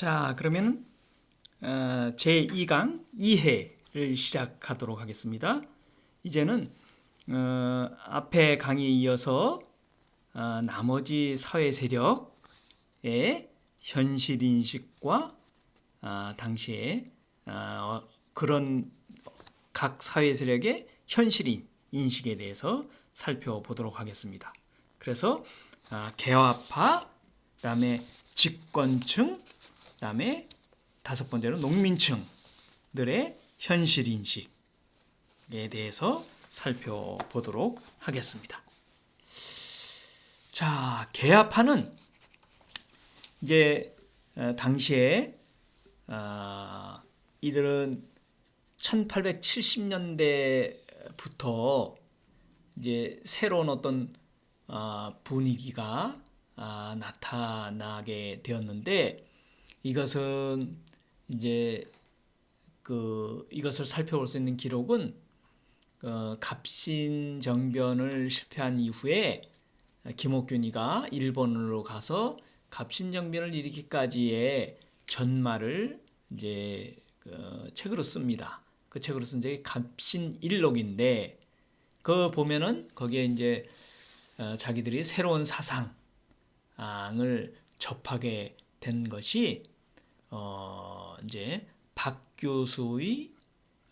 자, 그러면 어, 제 2강 2회를 시작하도록 하겠습니다. 이제는 어, 앞에 강의에 이어서 어, 나머지 사회 세력의 현실 인식과 아, 당시에 아, 어, 그런 각 사회 세력의 현실 인식에 대해서 살펴보도록 하겠습니다. 그래서 아, 개화파, 그다음에 집권층, 그다음에 다섯 번째로 농민층들의 현실 인식에 대해서 살펴보도록 하겠습니다. 자, 개화파는 이제 어, 당시에 어, 이들은 1870년대부터 이제 새로운 어떤 어, 분위기가 아, 나타나게 되었는데 이것은 이제 그 이것을 살펴볼 수 있는 기록은 어, 갑신 정변을 실패한 이후에 김옥균이가 일본으로 가서 갑신 정변을 일으키기까지의 전말을 이제 그 책으로 씁니다. 그 책으로 쓴 적이 갑신 일록인데 그 보면은 거기에 이제 어, 자기들이 새로운 사상을 접하게 된 것이 어 이제 박 교수의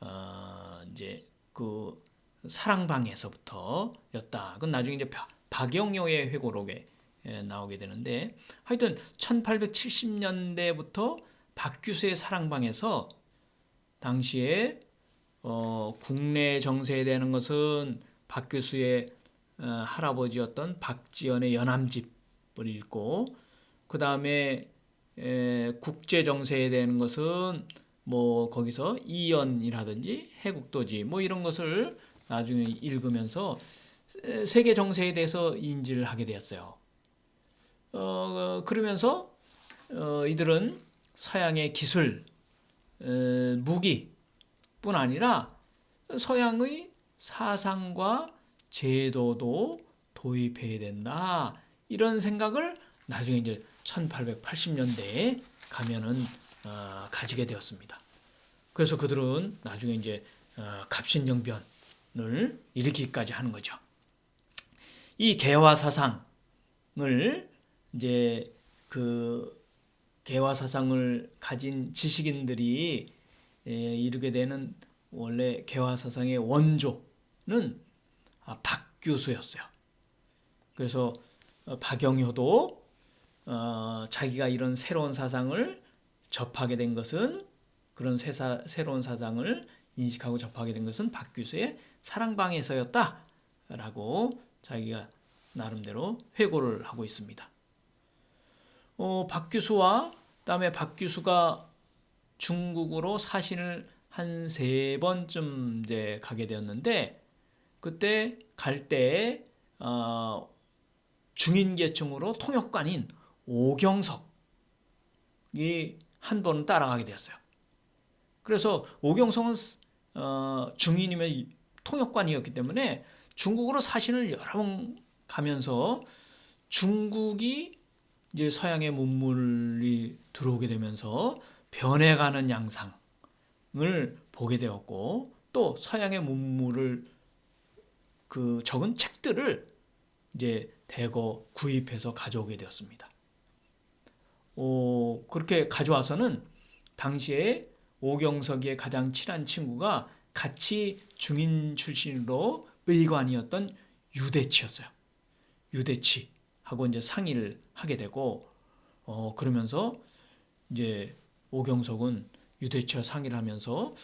어 이제 그 사랑방에서부터였다. 그건 나중에 이제 박영효의 회고록에 나오게 되는데 하여튼 1870년대부터 박규수의 사랑방에서 당시에 어, 국내 정세에 되는 것은 박 교수의 어, 할아버지였던 박지연의 연암집을 읽고 그 다음에 국제 정세에 대한 것은 뭐 거기서 이연이라든지 해국도지 뭐 이런 것을 나중에 읽으면서 세계 정세에 대해서 인지를 하게 되었어요. 어, 그러면서 어, 이들은 서양의 기술, 에, 무기뿐 아니라 서양의 사상과 제도도 도입해야 된다. 이런 생각을 나중에 이제 1880년대에 가면은 어, 가지게 되었습니다. 그래서 그들은 나중에 이제 어, 갑신정변을 일으키기까지 하는 거죠. 이 개화 사상을 이제 그 개화 사상을 가진 지식인들이 에, 이르게 되는 원래 개화 사상의 원조는 아, 박규수였어요. 그래서 어, 박영효도 어, 자기가 이런 새로운 사상을 접하게 된 것은 그런 새사, 새로운 사상을 인식하고 접하게 된 것은 박규수의 사랑방에서였다라고 자기가 나름대로 회고를 하고 있습니다. 어, 박규수와 그다음에 박규수가 중국으로 사신을 한 세 번쯤 이제 가게 되었는데 그때 갈때 어, 중인계층으로 통역관인 오경석이 한 번은 따라가게 되었어요. 그래서 오경석은 어, 중인이면 통역관이었기 때문에 중국으로 사신을 여러 번 가면서 중국이 이제 서양의 문물이 들어오게 되면서 변해가는 양상을 보게 되었고 또 서양의 문물을 그 적은 책들을 이제 대거 구입해서 가져오게 되었습니다. 어, 그렇게 가져와서는 당시에 오경석의 가장 친한 친구가 같이 중인 출신으로 의관이었던 유대치였어요. 유대치 하고 이제 상의를 하게 되고 어 그러면서 이제 오경석은 유대치와 상의를 하면서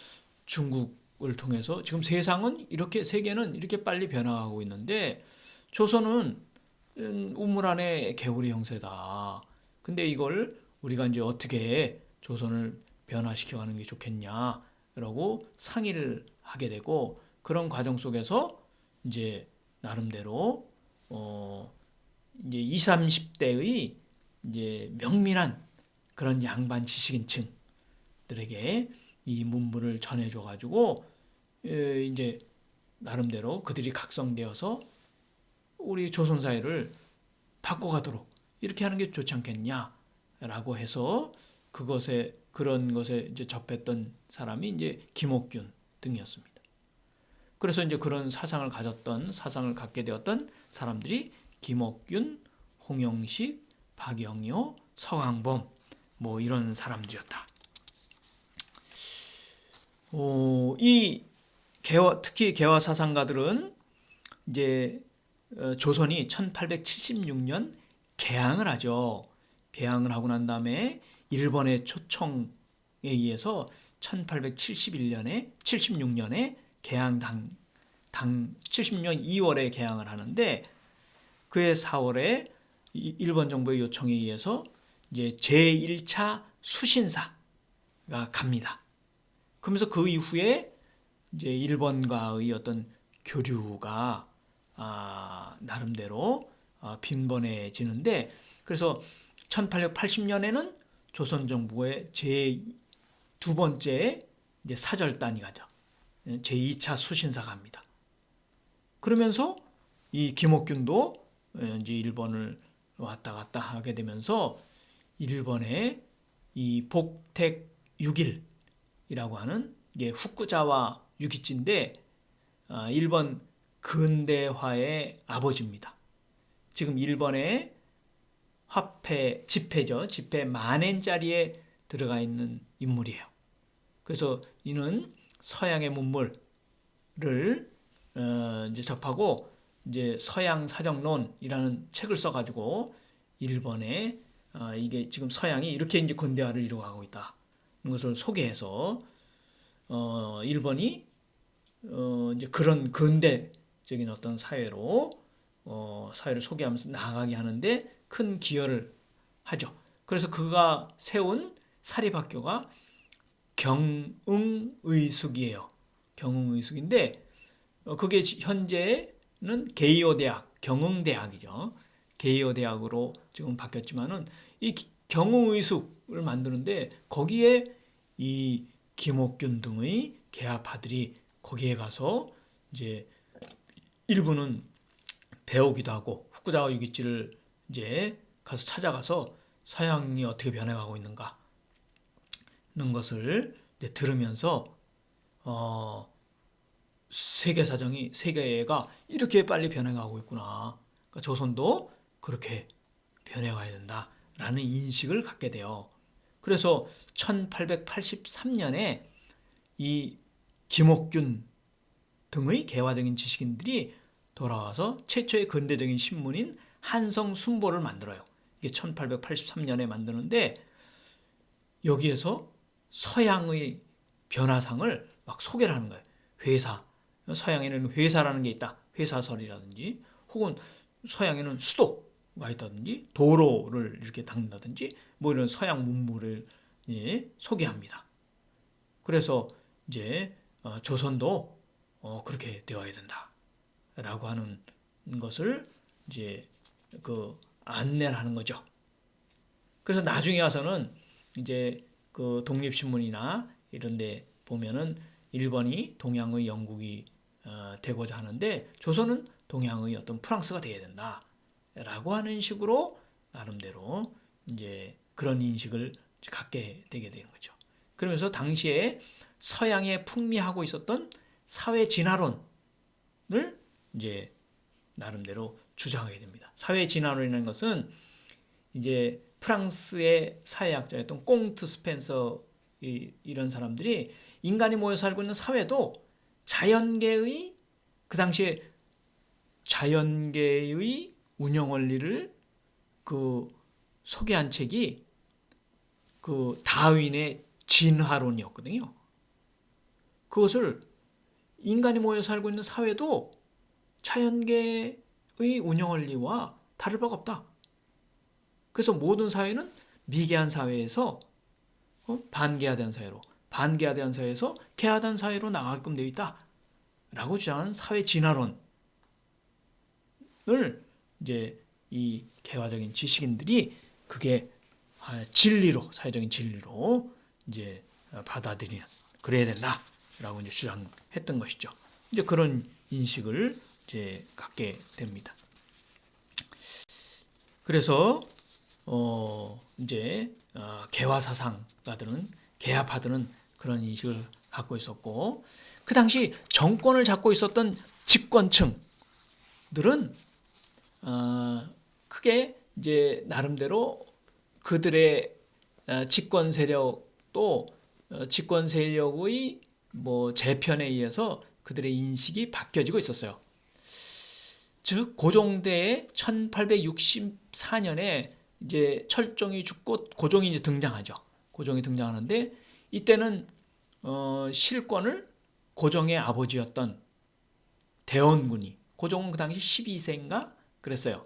중국을 통해서 지금 세상은 이렇게 세계는 이렇게 빨리 변화하고 있는데 조선은 음, 우물 안에 개구리 형세다. 근데 이걸 우리가 이제 어떻게 조선을 변화시켜 가는 게 좋겠냐라고 상의를 하게 되고 그런 과정 속에서 이제 나름대로 어 이제 20, 30대의 이제 명민한 그런 양반 지식인층들에게 이 문물을 전해줘 가지고 이제 나름대로 그들이 각성되어서 우리 조선 사회를 바꿔가도록 이렇게 하는 게 좋지 않겠냐라고 해서 그것에 그런 것에 이제 접했던 사람이 이제 김옥균 등이었습니다. 그래서 이제 그런 사상을 가졌던 사상을 갖게 되었던 사람들이 김옥균, 홍영식, 박영효, 서강범 뭐 이런 사람들이었다. 어, 이 개화 특히 개화 사상가들은 이제 어, 조선이 1876년 개항을 하죠. 개항을 하고 난 다음에 일본의 초청에 의해서 1871년에 76년에 개항 당, 당 76년 2월에 개항을 하는데 그해 4월에 일본 정부의 요청에 의해서 이제 제1차 수신사가 갑니다. 그러면서 그 이후에 이제 일본과의 어떤 교류가 아, 나름대로 아, 빈번해지는데 그래서 1880년에는 조선 정부의 제 두 번째 이제 사절단이 가죠. 제 2차 수신사가 합니다. 그러면서 이 김옥균도 이제 일본을 왔다 갔다 하게 되면서 일본의 이 복택 6일이라고 하는 이게 후쿠자와 유기치인데 아, 일본 근대화의 아버지입니다. 지금 일본의 화폐 지폐죠. 지폐 만엔짜리에 들어가 있는 인물이에요. 그래서 이는 서양의 문물을 어, 이제 접하고 이제 서양 사정론이라는 책을 써가지고 일본의 어, 이게 지금 서양이 이렇게 이제 근대화를 이루어가고 있다. 것을 소개해서 어, 일본이 어, 이제 그런 근대적인 어떤 사회로 어, 사회를 소개하면서 나아가게 하는데 큰 기여를 하죠. 그래서 그가 세운 사립학교가 경응의숙이에요. 경응의숙인데 어, 그게 현재는 게이오 대학, 경응대학이죠. 게이오 대학으로 지금 바뀌었지만은 이 경응의숙을 만드는데 거기에 이 김옥균 등의 개화파들이 거기에 가서 이제 일부는 배우기도 하고 후쿠자와 유기치를 이제 가서 찾아가서 서양이 어떻게 변해가고 있는가 는 것을 이제 들으면서 어 세계 사정이 세계가 이렇게 빨리 변해가고 있구나. 그러니까 조선도 그렇게 변해가야 된다라는 인식을 갖게 돼요. 그래서 1883년에 이 김옥균 등의 개화적인 지식인들이 돌아와서 최초의 근대적인 신문인 한성 순보를 만들어요. 이게 1883년에 만드는데 여기에서 서양의 변화상을 막 소개를 하는 거예요. 회사. 서양에는 회사라는 게 있다. 회사설이라든지 혹은 서양에는 수도가 있다든지 도로를 이렇게 닦는다든지 뭐 이런 서양 문물을 예, 소개합니다. 그래서 이제 어, 조선도 어, 그렇게 되어야 된다 라고 하는 것을 이제 그 안내를 하는 거죠. 그래서 나중에 와서는 이제 그 독립신문이나 이런 데 보면은 일본이 동양의 영국이 어, 되고자 하는데 조선은 동양의 어떤 프랑스가 되어야 된다라고 하는 식으로 나름대로 이제 그런 인식을 갖게 되게 되는 거죠. 그러면서 당시에 서양에 풍미하고 있었던 사회 진화론을 이제 나름대로 주장하게 됩니다. 사회 진화론이라는 것은 이제 프랑스의 사회학자였던 꽁트 스펜서 이런 사람들이 인간이 모여 살고 있는 사회도 자연계의 그 당시에 자연계의 운영 원리를 그 소개한 책이 그 다윈의 진화론이었거든요. 그것을 인간이 모여 살고 있는 사회도 자연계의 운영 원리와 다를 바가 없다. 그래서 모든 사회는 미개한 사회에서 어? 반개화된 사회로, 반개화된 사회에서 개화된 사회로 나가게끔 되어 있다. 라고 주장하는 사회 진화론을 이제 이 개화적인 지식인들이 그게 아, 진리로, 사회적인 진리로 이제 받아들이는, 그래야 된다 라고 이제 주장했던 것이죠. 이제 그런 인식을 이제 갖게 됩니다. 그래서 어, 이제 어, 개화 사상가들은 개화파들은 그런 인식을 갖고 있었고 그 당시 정권을 잡고 있었던 집권층들은 어, 크게 이제 나름대로 그들의 어, 집권 세력도 어, 집권 세력의 뭐 재편에 의해서 그들의 인식이 바뀌어지고 있었어요. 즉 고종대에 1864년에 이제 철종이 죽고 고종이 이제 등장하죠. 고종이 등장하는데 이때는 어, 실권을 고종의 아버지였던 대원군이 고종은 그 당시 12세인가 그랬어요.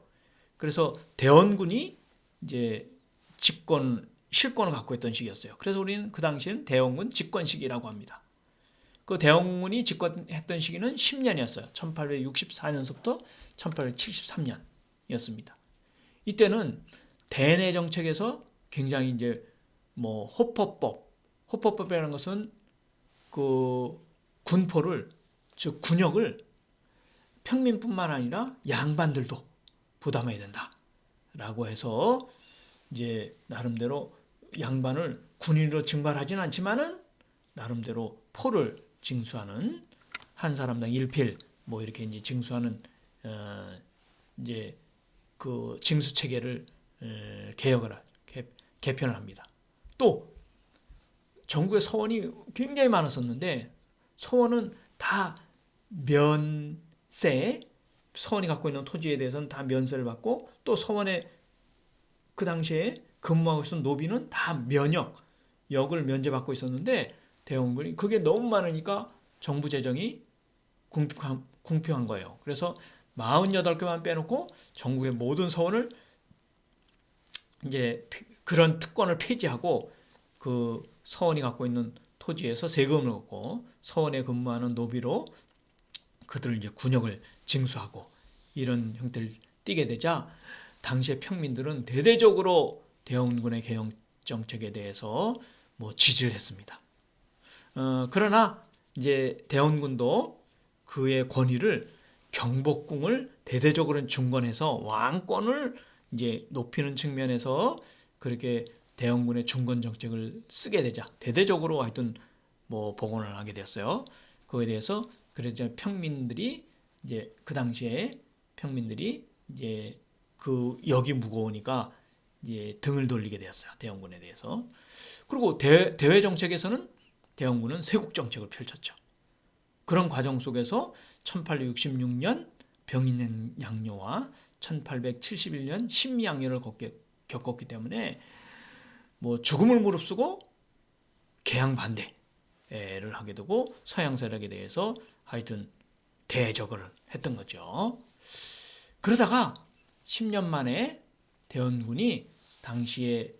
그래서 대원군이 이제 집권 실권을 갖고 있던 시기였어요. 그래서 우리는 그 당시에는 대원군 집권 시기라고 합니다. 그 대원군이 집권했던 시기는 10년이었어요. 1864년서부터 1873년이었습니다. 이때는 대내 정책에서 굉장히 이제 뭐 호퍼법, 호퍼법이라는 것은 그 군포를 즉 군역을 평민뿐만 아니라 양반들도 부담해야 된다라고 해서 이제 나름대로 양반을 군인으로 증발하지는 않지만은 나름대로 포를 징수하는 한 사람당 1필 뭐 이렇게 이제 징수하는 어 이제 그 징수 체계를 에, 개혁을 하, 개, 개편을 합니다. 또 전국에 서원이 굉장히 많았었는데 서원은 다 면세 서원이 갖고 있는 토지에 대해서는 다 면세를 받고 또 서원의 그 당시에 근무하고 있었던 노비는 다 면역 역을 면제받고 있었는데 대원군이 그게 너무 많으니까 정부 재정이 궁핍한, 궁핍한 거예요. 그래서 48개만 빼놓고 전국의 모든 서원을 이제 그런 특권을 폐지하고 그 서원이 갖고 있는 토지에서 세금을 걷고 서원에 근무하는 노비로 그들을 이제 군역을 징수하고 이런 형태를 띠게 되자 당시의 평민들은 대대적으로 대원군의 개혁 정책에 대해서 뭐 지지를 했습니다. 어, 그러나 이제 대원군도 그의 권위를 경복궁을 대대적으로 중건해서 왕권을 이제 높이는 측면에서 그렇게 대원군의 중건 정책을 쓰게 되자 대대적으로 하여튼 뭐 복원을 하게 됐어요. 그거에 대해서 그래서 평민들이 이제 그 당시에 평민들이 이제 그 역이 무거우니까 이제 등을 돌리게 되었어요. 대원군에 대해서. 그리고 대, 대외 정책에서는 대원군은 세국 정책을 펼쳤죠. 그런 과정 속에서 1866년 병인 양요와 1871년 신미양요를 겪었기 때문에 뭐 죽음을 무릅쓰고 개항 반대를 하게 되고 서양 세력에 대해서 하여튼 대적을 했던 거죠. 그러다가 10년 만에 대원군이 당시에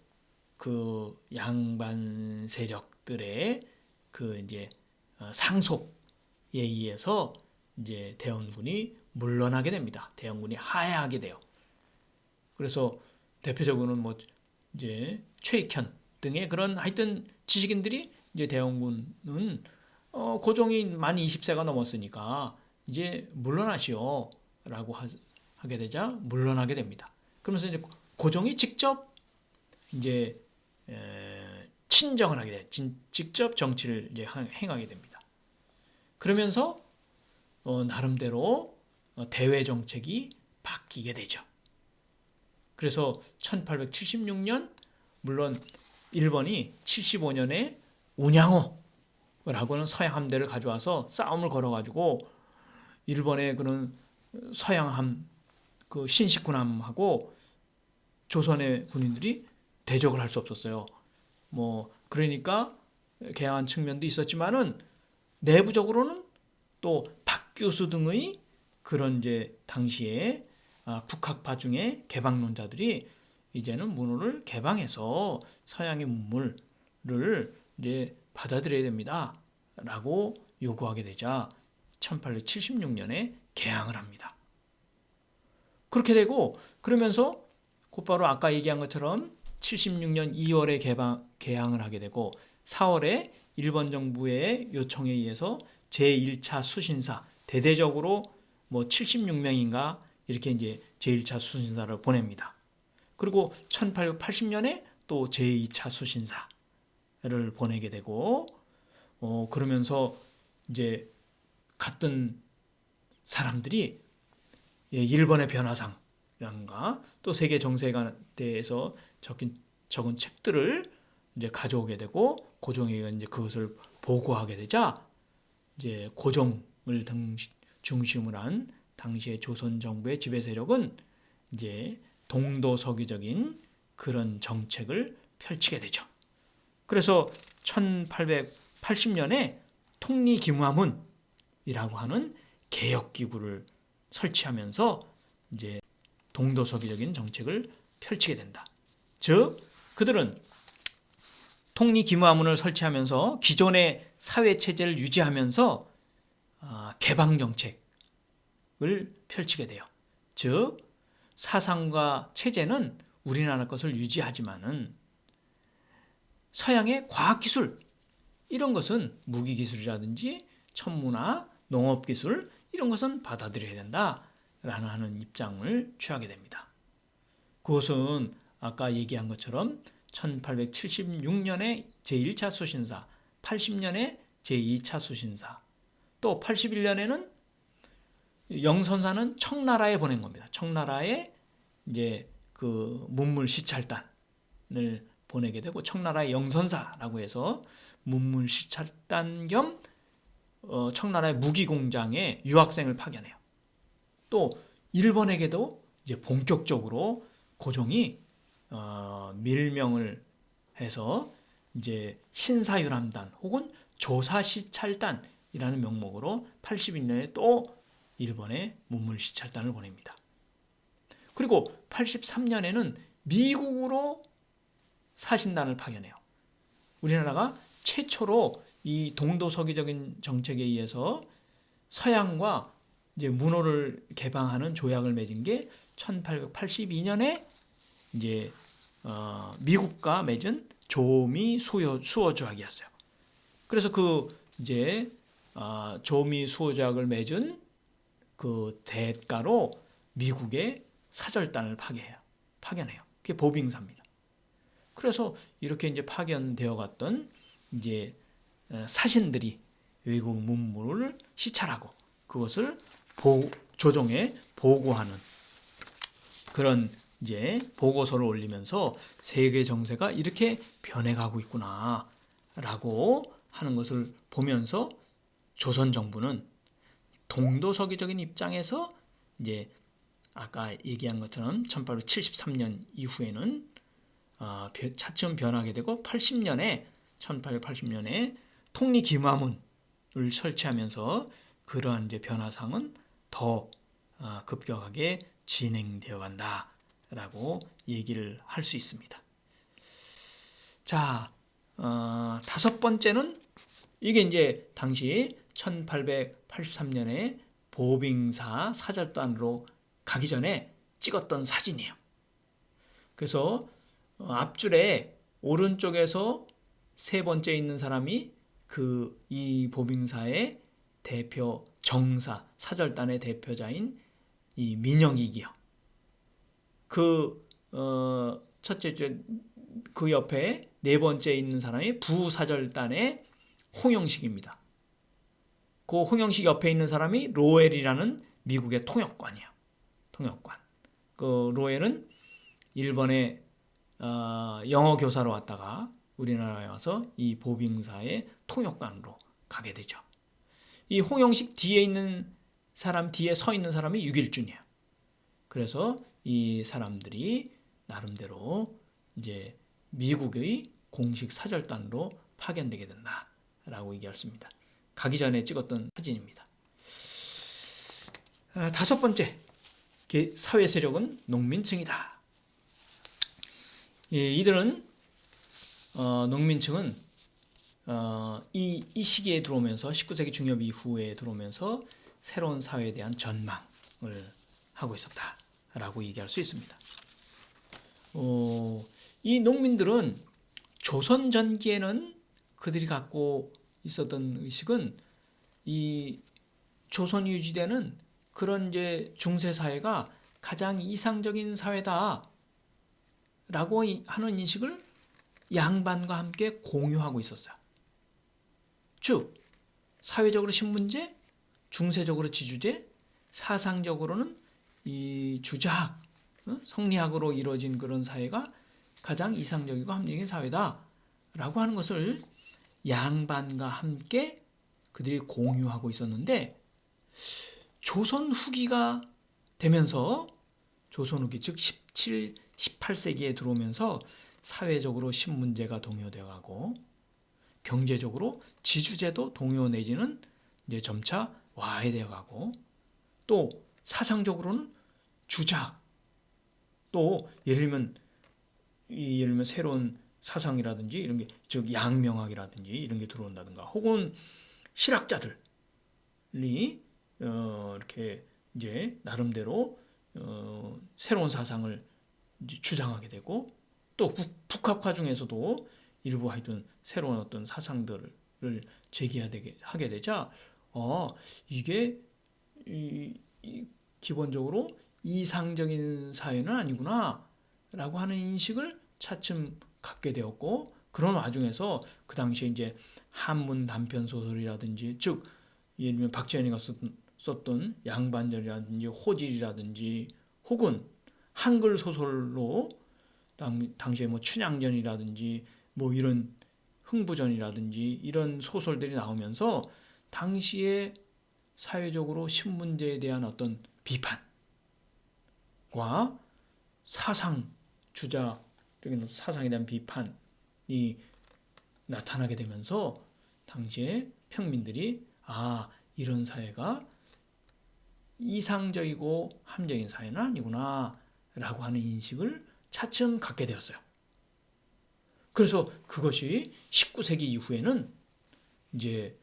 그 양반 세력들의 그 이제 어, 상속에 의해서 이제 대원군이 물러나게 됩니다. 대원군이 하야하게 돼요. 그래서 대표적으로는 뭐 이제 최익현 등의 그런 하여튼 지식인들이 이제 대원군은 어, 고종이 만 20세가 넘었으니까 이제 물러나시오라고 하, 게 되자 물러나게 됩니다. 그러면서 이제 고종이 직접 이제 에, 친정을 하게 돼, 진, 직접 정치를 행하게 됩니다. 그러면서 어, 나름대로 어, 대외 정책이 바뀌게 되죠. 그래서 1876년 물론 일본이 75년에 운양호라고는 서양 함대를 가져와서 싸움을 걸어가지고 일본의 그런 서양함 그 신식군함하고 조선의 군인들이 대적을 할 수 없었어요. 뭐 그러니까 개항한 측면도 있었지만은 내부적으로는 또 박규수 등의 그런 이제 당시에 아, 북학파 중에 개방론자들이 이제는 문호를 개방해서 서양의 문물을 이제 받아들여야 됩니다. 라고 요구하게 되자 1876년에 개항을 합니다. 그렇게 되고 그러면서 곧바로 아까 얘기한 것처럼 76년 2월에 개방, 개항을 하게 되고 4월에 일본 정부의 요청에 의해서 제1차 수신사 대대적으로 뭐 76명인가 이렇게 이제 제1차 수신사를 보냅니다. 그리고 1880년에 또 제2차 수신사를 보내게 되고 어 그러면서 이제 갔던 사람들이 예, 일본의 변화상이 란가 또 세계 정세에 대해서 적힌 적은 책들을 이제 가져오게 되고 고종에게 이제 그것을 보고하게 되자 이제 고종을 등 중심으로 한 당시의 조선 정부의 지배 세력은 이제 동도 서기적인 그런 정책을 펼치게 되죠. 그래서 1880년에 통리기무화문이라고 하는 개혁 기구를 설치하면서 이제 동도 서기적인 정책을 펼치게 된다. 즉 그들은 통리기무화문을 설치하면서 기존의 사회 체제를 유지하면서 아, 개방 정책을 펼치게 돼요. 즉 사상과 체제는 우리나라 것을 유지하지만은 서양의 과학 기술 이런 것은 무기 기술이라든지 천문학, 농업 기술 이런 것은 받아들여야 된다 라는 하는 입장을 취하게 됩니다. 그것은 아까 얘기한 것처럼 1876년에 제1차 수신사, 80년에 제2차 수신사, 또 81년에는 영선사는 청나라에 보낸 겁니다. 청나라에 이제 그 문물 시찰단을 보내게 되고 청나라의 영선사라고 해서 문물 시찰단 겸 어, 청나라의 무기 공장에 유학생을 파견해요. 또 일본에게도 이제 본격적으로 고종이 어, 밀명을 해서 이제 신사유람단 혹은 조사시찰단이라는 명목으로 81년에 또 일본에 문물시찰단을 보냅니다. 그리고 83년에는 미국으로 사신단을 파견해요. 우리나라가 최초로 이 동도 서기적인 정책에 의해서 서양과 이제 문호를 개방하는 조약을 맺은 게 1882년에 이제 어, 미국과 맺은 조미 수요 수어 조약이었어요. 그래서 그 이제 어, 조미 수어 조약을 맺은 그 대가로 미국의 사절단을 파괴해요. 파견해요. 그게 보빙사입니다. 그래서 이렇게 이제 파견되어 갔던 이제 어, 사신들이 외국 문물을 시찰하고 그것을 보, 조정에 보고하는 그런 이제 보고서를 올리면서 세계 정세가 이렇게 변해가고 있구나라고 하는 것을 보면서 조선 정부는 동도서기적인 입장에서 이제 아까 얘기한 것처럼 1873년 이후에는 어, 차츰 변하게 되고 80년에 1880년에 통리기마문을 설치하면서 그러한 이제 변화상은 더 어, 급격하게 진행되어 간다라고 얘기를 할 수 있습니다. 자, 어, 다섯 번째는 이게 이제 당시 1883년에 보빙사 사절단으로 가기 전에 찍었던 사진이에요. 그래서 어, 앞줄에 오른쪽에서 세 번째 있는 사람이 그 이 보빙사의 대표 정사 사절단의 대표자인 이 민영이기요. 그 어, 첫째 그 옆에 네 번째 있는 사람이 부사절단의 홍영식입니다. 그 홍영식 옆에 있는 사람이 로엘이라는 미국의 통역관이에요. 통역관. 그 로엘은 일본의 어, 영어 교사로 왔다가 우리나라에 와서 이 보빙사의 통역관으로 가게 되죠. 이 홍영식 뒤에 있는 사람 뒤에 서 있는 사람이 육일준이에요. 그래서 이 사람들이 나름대로 이제 미국의 공식 사절단으로 파견되게 된다라고 얘기했습니다. 가기 전에 찍었던 사진입니다. 아, 다섯 번째 사회 세력은 농민층이다. 예, 이들은 어, 농민층은 어, 이, 이 시기에 들어오면서 19세기 중엽 이후에 들어오면서 새로운 사회에 대한 전망을 하고 있었다라고 얘기할 수 있습니다. 어, 이 농민들은 조선 전기에는 그들이 갖고 있었던 의식은 이 조선 유지되는 그런 이제 중세 사회가 가장 이상적인 사회다라고 하는 인식을 양반과 함께 공유하고 있었어요. 즉 사회적으로 신문제, 중세적으로 지주제, 사상적으로는 이 주작, 어? 성리학으로 이루어진 그런 사회가 가장 이상적이고 합리적인 사회다라고 하는 것을 양반과 함께 그들이 공유하고 있었는데 조선 후기가 되면서 조선 후기 즉 17, 18세기에 들어오면서 사회적으로 신문제가 동요되어 가고 경제적으로 지주제도 동요 내지는 이제 점차 와해되어 가고 또 사상적으로는 주작 또 예를 들면 이 예를 들면 새로운 사상이라든지 이런 게 즉 양명학이라든지 이런 게 들어온다든가 혹은 실학자들이 어, 이렇게 이제 나름대로 어, 새로운 사상을 주장하게 되고 또 북학화 중에서도 일부 하여튼 새로운 어떤 사상들을 제기하게 하게 되자 어 이게 이, 이 기본적으로 이상적인 사회는 아니구나라고 하는 인식을 차츰 갖게 되었고 그런 와중에서 그 당시에 이제 한문 단편 소설이라든지 즉 예를 들면 박지현이가 썼던, 썼던 양반절이라든지 호질이라든지 혹은 한글 소설로 당, 당시에 뭐 춘향전이라든지 뭐 이런 흥부전이라든지 이런 소설들이 나오면서 당시에 사회적으로 신문제에 대한 어떤 비판과 사상 주자적인 사상에 대한 비판이 나타나게 되면서 당시에 평민들이 아 이런 사회가 이상적이고 함적인 사회는 아니구나 라고 하는 인식을 차츰 갖게 되었어요. 그래서 그것이 19세기 이후에는 이제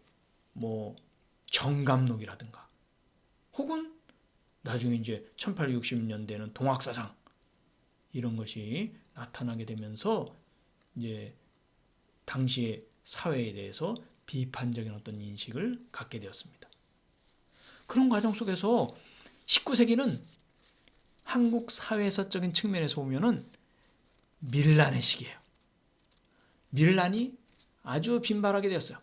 뭐 정감록이라든가 혹은 나중에 이제 1860년대는 동학사상 이런 것이 나타나게 되면서 이제 당시의 사회에 대해서 비판적인 어떤 인식을 갖게 되었습니다. 그런 과정 속에서 19세기는 한국 사회사적인 측면에서 보면은 밀란의 시기예요. 밀란이 아주 빈발하게 되었어요.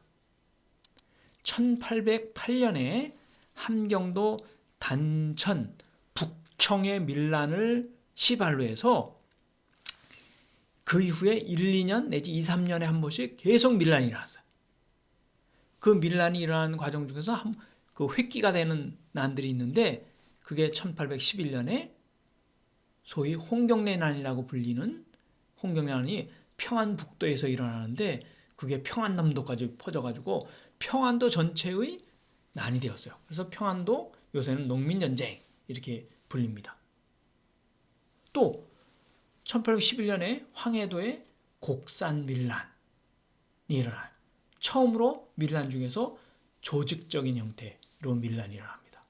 1808년에 함경도 단천 북청의 밀란을 시발로 해서 그 이후에 1, 2년 내지 2, 3년에 한 번씩 계속 밀란이 일어났어요. 그 밀란이 일어나는 과정 중에서 한, 그 획기가 되는 난들이 있는데 그게 1811년에 소위 홍경래 난이라고 불리는 홍경래 난이 평안북도에서 일어나는데 그게 평안남도까지 퍼져가지고 평안도 전체의 난이 되었어요. 그래서 평안도 요새는 농민전쟁 이렇게 불립니다. 또 1811년에 황해도에 곡산 밀란이 일어나요. 처음으로 밀란 중에서 조직적인 형태로 밀란이 일어납니다.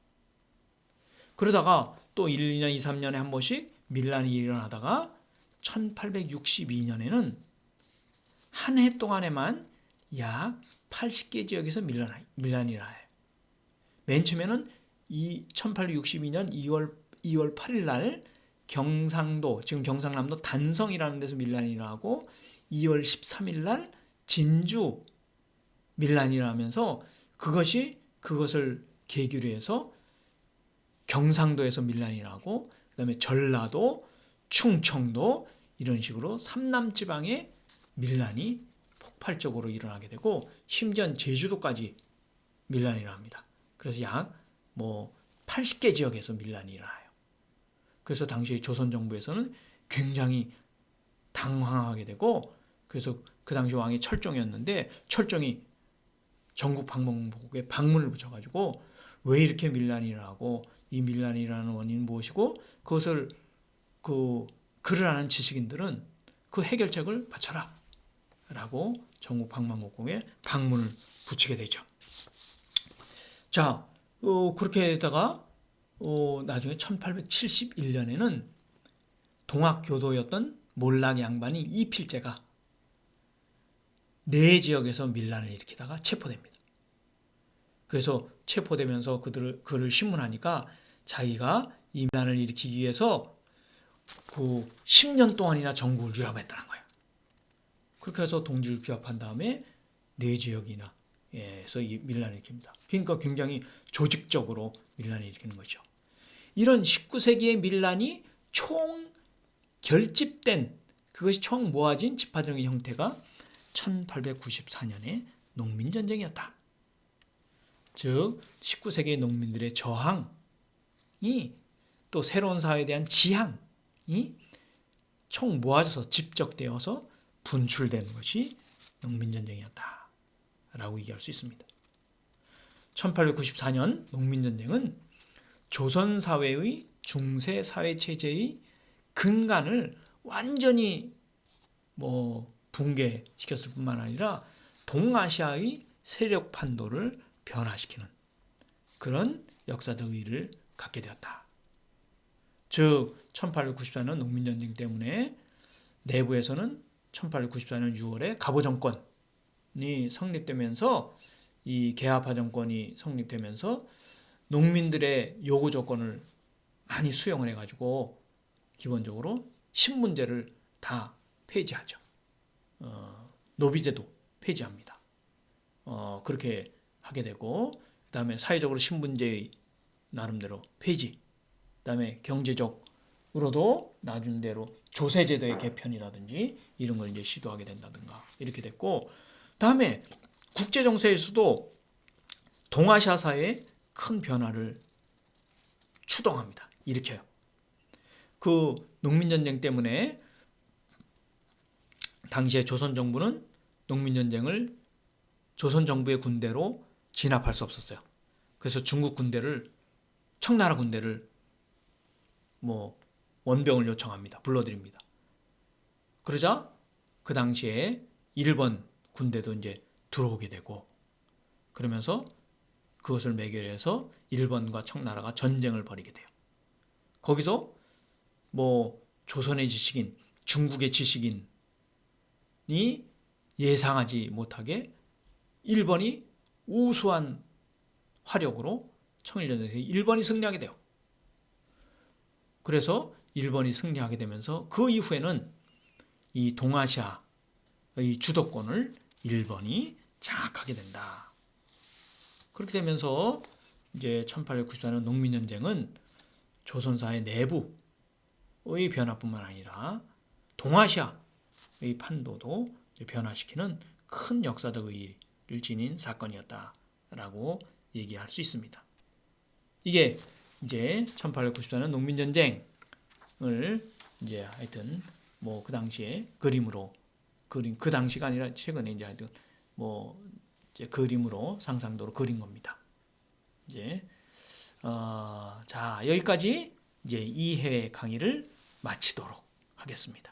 그러다가 또 1, 2년, 2, 3년에 한 번씩 밀란이 일어나다가 1862년에는 한 해 동안에만 약 80개 지역에서 밀란, 밀란이 일어나요. 맨 처음에는 이 1862년 2월 2월 8일 날 경상도 지금 경상남도 단성이라는 데서 밀란이 일어나고 2월 13일 날 진주 밀란이 일어나면서 그것이 그것을 계기로 해서 경상도에서 밀란이 일어나고 그다음에 전라도, 충청도 이런 식으로 삼남 지방에 밀란이 폭발적으로 일어나게 되고 심지어 제주도까지 밀란이 일어납니다. 그래서 약 뭐 80개 지역에서 밀란이 일어나요. 그래서 당시 조선 정부에서는 굉장히 당황하게 되고 그래서 그 당시 왕이 철종이었는데 철종이 전국 방문국에 방문을 붙여가지고 왜 이렇게 밀란이 일어나고 이 밀란이 일어나는 원인은 무엇이고 그것을 그 글을 아는 지식인들은 그 해결책을 바쳐라 라고 전국 방방곡곡에 방문을 붙이게 되죠. 자, 어, 그렇게 다가 어, 나중에 1871년에는 동학교도였던 몰락 양반이 이필제가 네 지역에서 밀란을 일으키다가 체포됩니다. 그래서 체포되면서 그들을 그를 신문하니까 자기가 이란을 일으키기 위해서 그 10년 동안이나 전국을 유람했다는 거예요. 그렇게 해서 동지를 규합한 다음에 네 지역이나 에서 이 밀란을 일으킵니다. 그러니까 굉장히 조직적으로 밀란을 일으키는 거죠. 이런 19세기의 밀란이 총 결집된 그것이 총 모아진 집화적인 형태가 1894년의 농민전쟁이었다. 즉 19세기의 농민들의 저항이 또 새로운 사회에 대한 지향 이 총 모아져서 집적되어서 분출되는 것이 농민전쟁이었다. 라고 얘기할 수 있습니다. 1894년 농민전쟁은 조선사회의 중세사회체제의 근간을 완전히 뭐 붕괴시켰을 뿐만 아니라 동아시아의 세력 판도를 변화시키는 그런 역사적 의의를 갖게 되었다. 즉 1894년 농민전쟁 때문에 내부에서는 1894년 6월에 갑오 정권이 성립되면서 이 개화파 정권이 성립되면서 농민들의 요구 조건을 많이 수용을 해가지고 기본적으로 신분제를 다 폐지하죠. 어, 노비제도 폐지합니다. 어, 그렇게 하게 되고 그다음에 사회적으로 신분제의 나름대로 폐지. 그다음에 경제적 으로도 나중대로 조세제도의 개편이라든지 이런 걸 이제 시도하게 된다든가 이렇게 됐고 다음에 국제 정세에서도 동아시아 사회에 큰 변화를 추동합니다. 일으켜요. 그 농민 전쟁 때문에 당시에 조선 정부는 농민 전쟁을 조선 정부의 군대로 진압할 수 없었어요. 그래서 중국 군대를 청나라 군대를 뭐 원병을 요청합니다. 불러드립니다. 그러자 그 당시에 일본 군대도 이제 들어오게 되고 그러면서 그것을 매결해서 일본과 청나라가 전쟁을 벌이게 돼요. 거기서 뭐 조선의 지식인, 중국의 지식인이 예상하지 못하게 일본이 우수한 화력으로 청일전쟁에서 일본이 승리하게 돼요. 그래서 일본이 승리하게 되면서 그 이후에는 이 동아시아의 주도권을 일본이 장악하게 된다. 그렇게 되면서 이제 1894년 농민전쟁은 조선사의 내부의 변화뿐만 아니라 동아시아의 판도도 변화시키는 큰 역사적 의의를 지닌 사건이었다라고 얘기할 수 있습니다. 이게 이제 1894년 농민전쟁 을 이제 하여튼 뭐 그 당시에 그림으로 그림 그 당시가 아니라 최근에 이제 하여튼 뭐 이제 그림으로 상상도로 그린 겁니다. 이제 어, 자 여기까지 이제 이해 강의를 마치도록 하겠습니다.